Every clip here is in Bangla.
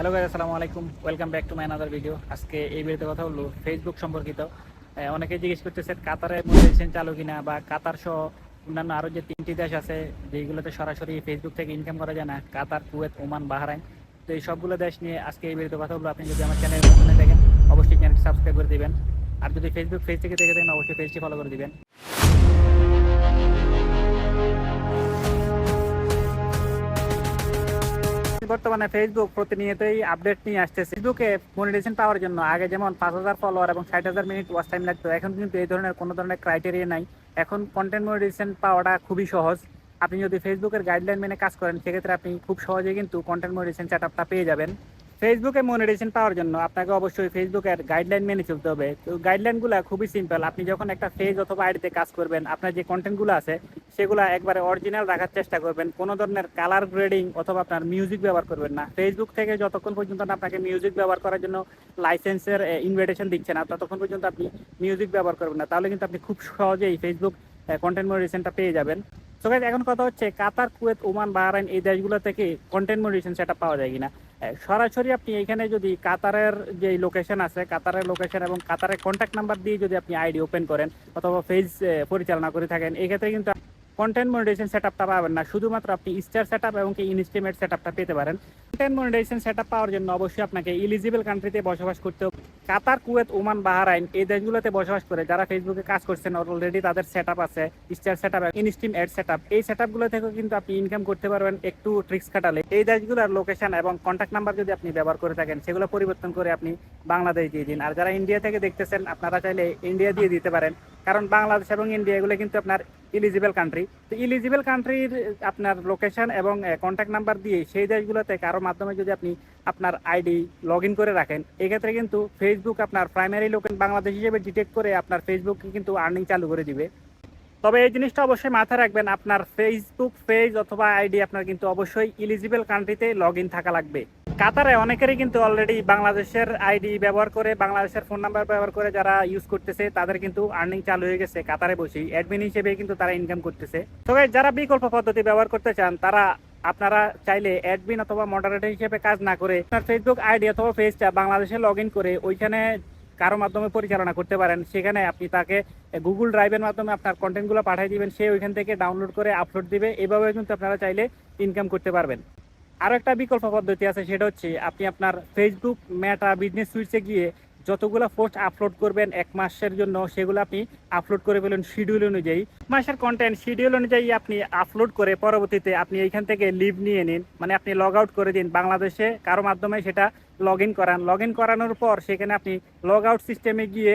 হ্যালো গাইজ আসসালামু আলাইকুম। Welcome back to my another video আজকে এই ভিডিওতে কথা হলো ফেসবুক সম্পর্কিত। অনেকে জিজ্ঞেস করতেছেন কাতারে মনিটাইজেশন চালু কিনা বা কাতার সহ অন্যান্য আরও যে তিনটি দেশ আছে, যেগুলোতে সরাসরি ফেসবুক থেকে ইনকাম করা যায় না, কাতার, কুয়েত, ওমান, বাহরাইন, তো এই সবগুলো দেশ নিয়ে আজকে এই ভিডিওতে কথা বলব। আপনি যদি আমার চ্যানেল দেখেন অবশ্যই চ্যানেলটি সাবস্ক্রাইব করে দিবেন। আর যদি ফেসবুক পেজ থেকে দেখে থাকেন, অবশ্যই পেজটি ফলো করে দিবেন। বর্তমানে ফেসবুক প্রতিনিয়তই আপডেট নিয়ে আসতেছে। ফেসবুকে মনিটাইজেশন পাওয়ার জন্য আগে যেমন পাঁচ হাজার ফলোয়ার এবং ষাট হাজার মিনিট ওয়াচ টাইম লাগতো, এখন কিন্তু এই ধরনের কোনো ধরনের ক্রাইটেরিয়া নাই। এখন কন্টেন্ট মনিটাইজেশন পাওয়াটা খুবই সহজ। আপনি যদি ফেসবুকের গাইডলাইন মেনে কাজ করেন, সেক্ষেত্রে আপনি খুব সহজে কিন্তু কন্টেন্ট মনিটাইজেশন সেটআপটা পেয়ে যাবেন। ফেসবুকে মনিটাইজেশন পাওয়ার জন্য আপনাকে অবশ্যই ফেসবুকের গাইডলাইন মেনে চলতে হবে। তো গাইডলাইনগুলো খুবই সিম্পল আপনি যখন একটা পেজ অথবা আইডিতে কাজ করবেন আপনার যে কন্টেন্টগুলো আছে সেগুলো একবারে অরিজিনাল রাখার চেষ্টা করবেন। কোনো ধরনের কালার গ্রেডিং অথবা আপনার মিউজিক ব্যবহার করবেন না। ফেসবুক থেকে যতক্ষণ পর্যন্ত আপনাকে মিউজিক ব্যবহার করার জন্য লাইসেন্সের ইনভিটেশন দিচ্ছে না ততক্ষণ পর্যন্ত আপনি মিউজিক ব্যবহার করবেন না। তাহলে কিন্তু আপনি খুব সহজেই ফেসবুক কন্টেন্ট মডিটেশনটা পেয়ে যাবেন। Guys, এখন কথা হচ্ছে কাতার কুয়েত ওমান বাহরাইন এই দেশগুলো থেকে কন্টেন্ট মডিটেশন সেটা পাওয়া যায় কিনা। সরাসরি আপনি এখানে যদি কাতারের যে লোকেশন আছে, কাতারের লোকেশন এবং কাতারের কন্ট্যাক্ট নাম্বার দিয়ে যদি আপনি আইডি ওপেন করেন অথবা ফেজ পরিচালনা করে থাকেন, এক্ষেত্রে কিন্তু কন্টেন্ট মনিটাইজেশন সেটআপটা পাবেন না। শুধুমাত্র আপনি স্টার সেটআপ এবং কি ইনস্টিমেট সেটআপটা পেতে পারেন। কন্টেন্ট মনিটাইজেশন সেটআপ পাওয়ার জন্য অবশ্যই আপনাকে ইলিজিবল কান্ট্রিতে বসবাস করতে হবে। কাতার, কুয়েত, ওমান, বাহারাইন এই দেশগুলোতে বসবাস করে যারা ফেসবুকে কাজ করছেন অলরেডি তাদের সেটআপ আছে। Star set setup instream ad setup এই সেটআপগুলো থেকেও কিন্তু আপনি ইনকাম করতে পারবেন একটু ট্রিক্স খাটালে। এই দেশগুলোর লোকেশন এবং কন্ট্যাক্ট নাম্বার যদি আপনি ব্যবহার করে থাকেন, সেগুলো পরিবর্তন করে আপনি বাংলাদেশ দিয়ে দিন। আর যারা ইন্ডিয়া থেকে দেখতেছেন, আপনারা চাইলে ইন্ডিয়া দিয়ে দিতে পারেন। কারণ বাংলাদেশ এবং ইন্ডিয়া এগুলো কিন্তু আপনার ইলিজিবল কান্ট্রি তো ইলিজিবল কান্ট্রির আপনার লোকেশন এবং কন্ট্যাক্ট নাম্বার দিয়ে সেই দেশগুলোতে কারও মাধ্যমে যদি আপনি আপনার আইডি লগ ইন করে রাখেন, এক্ষেত্রে কিন্তু ফেসবুক আপনার প্রাইমারি লোকেন বাংলাদেশ হিসেবে ডিটেক্ট করে আপনার ফেসবুককে কিন্তু আর্নিং চালু করে দিবে। তবে এই জিনিসটা অবশ্যই মাথায় রাখবেন, আপনার ফেসবুক পেজ অথবা আইডি আপনার কিন্তু অবশ্যই ইলিজিবল কান্ট্রিতে লগ ইন থাকা লাগবে। কাতারে অনেকেরই কিন্তু অলরেডি বাংলাদেশের আইডি ব্যবহার করে, বাংলাদেশের ফোন নাম্বার ব্যবহার করে যারা ইউজ করতেছে, তাদের কিন্তু আর্নিং চালু হয়ে গেছে কাতারে বসেই। অ্যাডমিন হিসেবে কিন্তু তারা ইনকাম করতেছে। তবে যারা বিকল্প পদ্ধতি ব্যবহার করতে চান, তারা আপনারা চাইলে অ্যাডমিন অথবা মডারেটর হিসেবে কাজ না করে আপনার ফেসবুক আইডি অথবা পেজটা বাংলাদেশে লগ করে ওইখানে কারও মাধ্যমে পরিচালনা করতে পারেন। সেখানে আপনি তাকে গুগল ড্রাইভের মাধ্যমে আপনার কন্টেন্টগুলো পাঠিয়ে দিবেন। সে ওইখান থেকে ডাউনলোড করে আপলোড দিবে। এভাবে কিন্তু আপনারা চাইলে ইনকাম করতে পারবেন। আরও একটা বিকল্প পদ্ধতি আছে, সেটা হচ্ছে আপনি আপনার ফেসবুক মেটা বিজনেস সুইচে গিয়ে যতগুলো পোস্ট আপলোড করবেন এক মাসের জন্য, সেগুলো আপনি আপলোড করে ফেলুন শিডিউল অনুযায়ী। মাসের কন্টেন্ট শিডিউল অনুযায়ী আপনি আপলোড করে পরবর্তীতে আপনি এইখান থেকে লিভ নিয়ে নিন মানে আপনি লগ আউট করে দিন। বাংলাদেশে কারও মাধ্যমে সেটা লগ ইন করান। লগ ইন করানোর পর সেখানে আপনি লগ আউট সিস্টেমে গিয়ে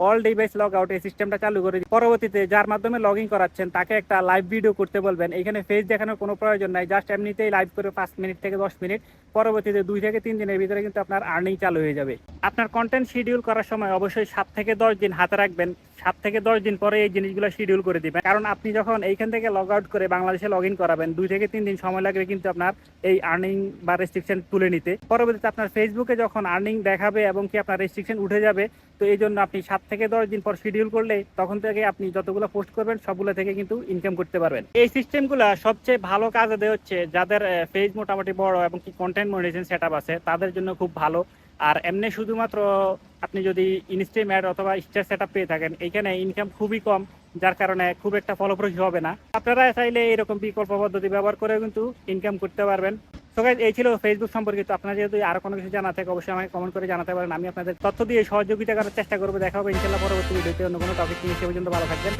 অল ডিভাইস লগ আউট এই সিস্টেমটা চালু করে। পরবর্তীতে যার মাধ্যমে লগ ইন করাচ্ছেন, তাকে একটা লাইভ ভিডিও করতে বলবেন। এখানে ফেস দেখানোর কোনো প্রয়োজন নাই জাস্ট এমনিতেই লাইভ করে পাঁচ মিনিট থেকে দশ মিনিট পরবর্তীতে দুই থেকে তিন দিনের ভিতরে কিন্তু আপনার আর্নিং চালু হয়ে যাবে। আপনার কন্টেন্ট শিডিউল করার সময় অবশ্যই সাত থেকে দশ দিন হাতে রাখবেন। সাত থেকে দশ দিন পরে এই জিনিসগুলো শিডিউল করে দিবেন। কারণ আপনি যখন এইখান থেকে লগ আউট করে বাংলাদেশে লগ ইন করাবেন, দুই থেকে তিন দিন সময় লাগবে কিন্তু আপনার এই আর্নিং বা রেস্ট্রিকশন তুলে নিতে। পরবর্তীতে আপনার ফেসবুকে যখন আর্নিং দেখাবে এবং কি আপনার রেস্ট্রিকশন উঠে যাবে, তো এই জন্য আপনি সাত থেকে দশ দিন পর শিডিউল করলে তখন থেকে আপনি যতগুলো পোস্ট করবেন, সবগুলো থেকে কিন্তু ইনকাম করতে পারবেন। এই সিস্টেমগুলো সবচেয়ে ভালো কাজে দেওয়া হচ্ছে যাদের পেজ মোটামুটি বড় এবং কি কন্টেন্ট মনিটাইজেশন সেট আছে, তাদের জন্য খুব ভালো। আর এমনি শুধুমাত্র আপনি যদি ইনস্টিম অ্যাড অথবা স্টার সেট পেয়ে থাকেন এখানে ইনকাম খুবই কম, যার কারণে খুব একটা ফলপ্রসূ হবে না। আপনারা চাইলে এরকম বিকল্প পদ্ধতি ব্যবহার করে কিন্তু ইনকাম করতে পারবেন। তো এই ছিল ফেসবুক সম্পর্কিত। আপনারা যদি আরও কোনো কিছু জানা থাকে, অবশ্যই আমাকে কমেন্ট করে জানাতে পারেন। আমি আপনাদের তথ্য দিয়ে সহযোগিতা করার চেষ্টা করব। দেখা হবে ইনশাল্লাহ পরবর্তী ভিডিওতে অন্য কোনো টপিক নিয়ে। সে পর্যন্ত ভালো থাকবেন।